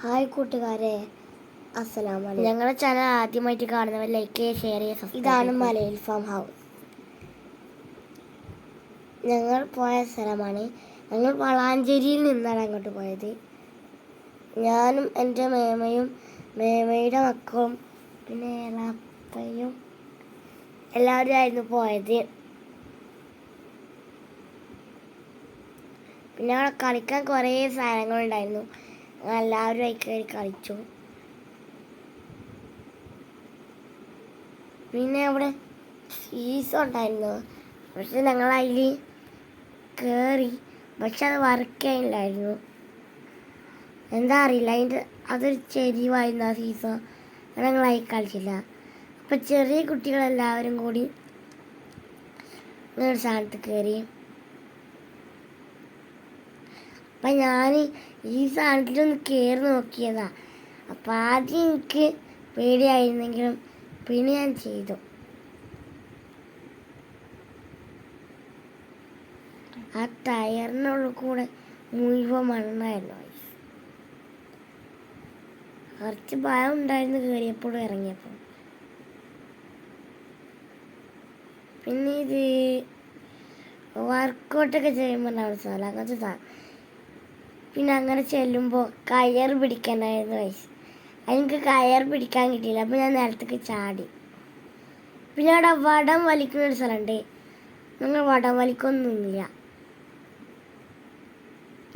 Hi കൂട്ടുകാരെ. അസ്സലാമലൈക്കും. ഞങ്ങളുടെ ചാനൽ ആദ്യമായിട്ട് കാണുന്നവർ ലൈക്ക് ഷെയർ ചെയ്യുക ഇതാണ് മലയിൽ ഫാം ഹൗസ് ഞങ്ങൾ പോയ സ്ഥലമാണ്. ഞങ്ങൾ വളാഞ്ചേരിയിൽ നിന്നാണ് അങ്ങോട്ട് പോയത്. ഞാനും എന്റെ മേമയും മേമയുടെ മക്കളും പിന്നെ എളാപ്പയും എല്ലാവരും ആയിരുന്നു പോയത്. പിന്നെ അവിടെ കളിക്കാൻ കുറേ സാധനങ്ങളുണ്ടായിരുന്നു എല്ലാവരും ആയി കയറി കളിച്ചു. പിന്നെ അവിടെ ഫീസ് ഉണ്ടായിരുന്നു. പക്ഷെ ഞങ്ങൾ അതിൽ കയറി പക്ഷെ അത് വർക്ക് എന്താ അറിയില്ല. അതിന്റെ അതൊരു ചെരിവായിരുന്നു ആ സീസൺ ഞങ്ങൾ ആയി കളിച്ചില്ല. അപ്പം ചെറിയ കുട്ടികളെല്ലാവരും കൂടി ഒരു സ്ഥാനത്ത് കയറി അപ്പം ഞാൻ ഈ സാധനത്തിലൊന്ന് കയറി നോക്കിയതാ. അപ്പം ആദ്യം എനിക്ക് പേടിയായിരുന്നെങ്കിലും പിന്നെ ഞാൻ ചെയ്തു. ആ ടയറിനുള്ളിൽ കൂടെ മുഴുവൻ മണ്ണായിരുന്നു. കുറച്ച് ഭയം ഉണ്ടായിരുന്നു കയറിയപ്പോഴും ഇറങ്ങിയപ്പോൾ പിന്നെ ഇത് വർക്കൗട്ടൊക്കെ ചെയ്യുമ്പോൾ ഉണ്ടാവുന്ന സ്ഥലം അങ്ങനത്തെ പിന്നെ അങ്ങനെ ചെല്ലുമ്പോൾ കയർ പിടിക്കാനായിരുന്നു വയസ്സ് എനിക്ക് കയർ പിടിക്കാൻ കിട്ടിയില്ല. അപ്പോൾ ഞാൻ നിലത്തേക്ക് ചാടി. പിന്നെ അവിടെ വടം വലിക്കുന്ന ഒരു സ്ഥലമുണ്ട്. ഞങ്ങൾ വടം വലിക്കൊന്നുമില്ല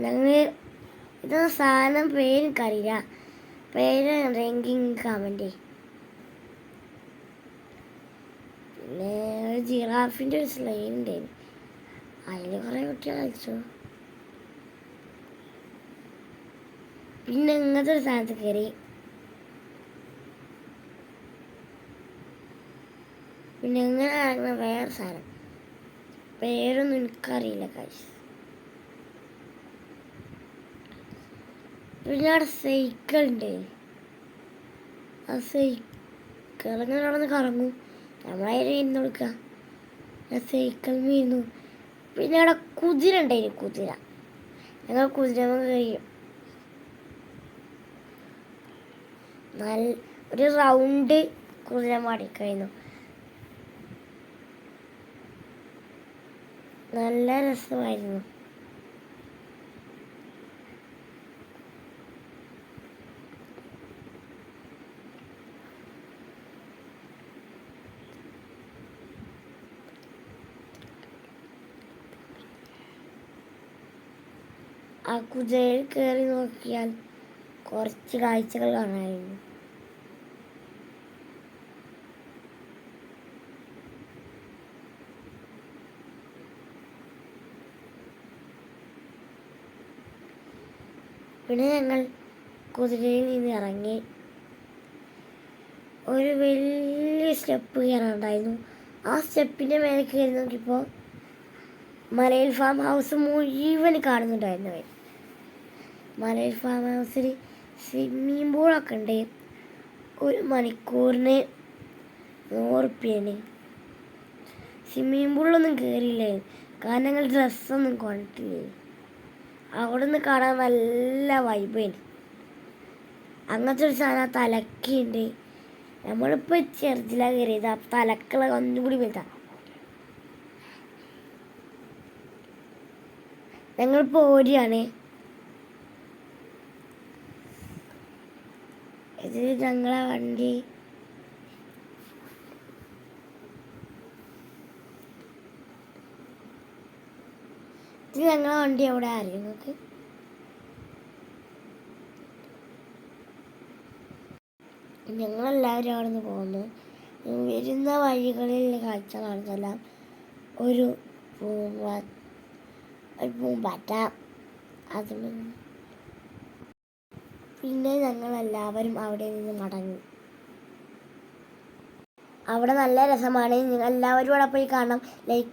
ഞങ്ങൾ ഇത് സാധനം? പേര് എനിക്കറിയില്ല. പേര് റാങ്കിങ് കമന്റ് പിന്നെ ജിറാഫിന്റെ ഒരു സ്ലൈൻ ഉണ്ടായിരുന്നു അതിൽ കുറേ കുട്ടികൾ കളിച്ചു. പിന്നെ ഇങ്ങനത്തെ ഒരു സ്ഥാനത്ത് കയറി പിന്നെ ഇങ്ങനെ നടക്കുന്ന വേറെ സാധനം. പേരൊന്നും എനിക്കറിയില്ല കാശ് പിന്നെ അവിടെ സൈക്കിൾ ഉണ്ട്. ആ സൈക്കിൾ ഇങ്ങനെ നടന്ന് കറങ്ങും. നമ്മളായാലും ഇരുന്ന് കൊടുക്കുക ആ സൈക്കിൾ വീണു പിന്നെ അവിടെ കുതിര ഉണ്ടായിരുന്നു കുതിര. ഞങ്ങൾ കുതിര കഴിയും നല്ല ഒരു റൗണ്ട് കുതിര മാടിക്കഴിഞ്ഞു നല്ല രസമായിരുന്നു. ആ കുതിരയിൽ കയറി നോക്കിയാൽ കുറച്ച് കാഴ്ചകൾ കാണാമായിരുന്നു പിന്നെ ഞങ്ങൾ കുതിരയിൽ നിന്ന് ഇറങ്ങി. ഒരു വലിയ സ്റ്റെപ്പ് കയറാനുണ്ടായിരുന്നു. ആ സ്റ്റെപ്പിന്റെ മേലെ കയറി നോക്കിയപ്പോൾ മലയിൽ ഫാം ഹൗസ് മുഴുവൻ കാണുന്നുണ്ടായിരുന്നു. മലയിൽ ഫാം ഹൗസിൽ സ്വിമ്മിംഗ് പൂളൊക്കെ ഉണ്ട്. ഒരു മണിക്കൂറിന് നൂറുപ്യാണ് സ്വിമ്മിംഗ് പൂളിലൊന്നും കയറിയില്ലേ കാരണം ഞങ്ങൾ ഡ്രസ്സൊന്നും കൊണ്ടിട്ടില്ലേ? അവിടെ നിന്ന് കാണാൻ നല്ല വൈബാണ് അങ്ങനത്തെ ഒരു സാധനം തലക്കുണ്ട്. നമ്മളിപ്പോൾ ചെറുതിലാണ് കയറിയത് ആ തലക്കുള്ള ഒന്നും കൂടി ഞങ്ങളിപ്പോൾ ഓടിയാണ്. ഇത് ഞങ്ങളെ വണ്ടി. ഇത് ഞങ്ങളെ വണ്ടി എവിടെ അറിയും നിങ്ങൾക്ക്? ഞങ്ങളെല്ലാവരും അവിടെ നിന്ന് പോകുന്നു. വരുന്ന വഴികളിൽ കാഴ്ച കാണുന്നതെല്ലാം ഒരു പൂമ്പ ഒരു പൂമ്പാറ്റ. അതിന് പിന്നെ ഞങ്ങളെല്ലാവരും അവിടെ നിന്ന് മടങ്ങി. അവിടെ നല്ല രസമാണ്. എല്ലാവരും അവിടെ പോയി കാണണം. ലൈക്ക്